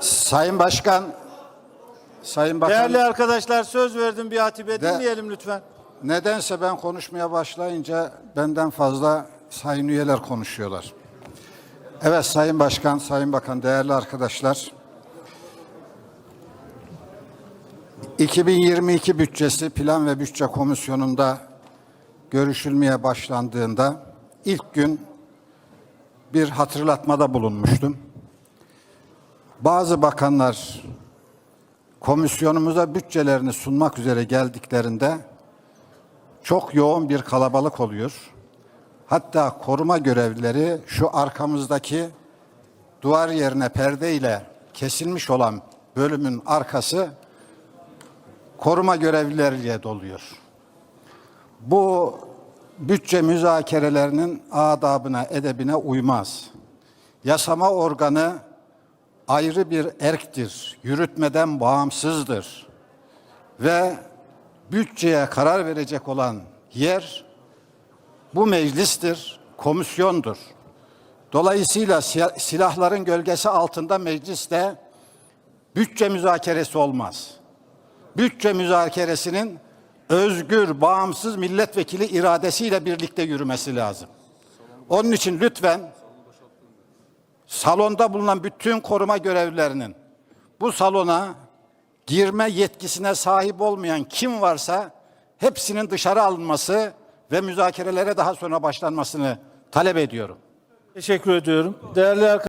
Sayın Başkan, Sayın Bakan, Değerli arkadaşlar söz verdim bir hatibe dinleyelim lütfen. nedense ben konuşmaya başlayınca benden fazla sayın üyeler konuşuyorlar. Evet Sayın Başkan, Sayın Bakan, değerli arkadaşlar. 2022 bütçesi Plan ve Bütçe Komisyonu'nda görüşülmeye başlandığında ilk gün bir hatırlatmada bulunmuştum. Bazı bakanlar komisyonumuza bütçelerini sunmak üzere geldiklerinde çok yoğun bir kalabalık oluyor. Hatta koruma görevlileri şu arkamızdaki duvar yerine perde ile kesilmiş olan bölümün arkası koruma görevlileriyle doluyor. Bu bütçe müzakerelerinin adabına, edebine uymaz. Yasama organı ayrı bir erktir, yürütmeden bağımsızdır. Ve bütçeye karar verecek olan yer bu meclistir, komisyondur. Dolayısıyla silahların gölgesi altında mecliste bütçe müzakeresi olmaz. Bütçe müzakeresinin özgür, bağımsız milletvekili iradesiyle birlikte yürümesi lazım. Onun için lütfen salonda bulunan bütün koruma görevlilerinin bu salona girme yetkisine sahip olmayan kim varsa hepsinin dışarı alınması ve müzakerelere daha sonra başlanmasını talep ediyorum. Teşekkür ediyorum. Değerli arkadaşlar.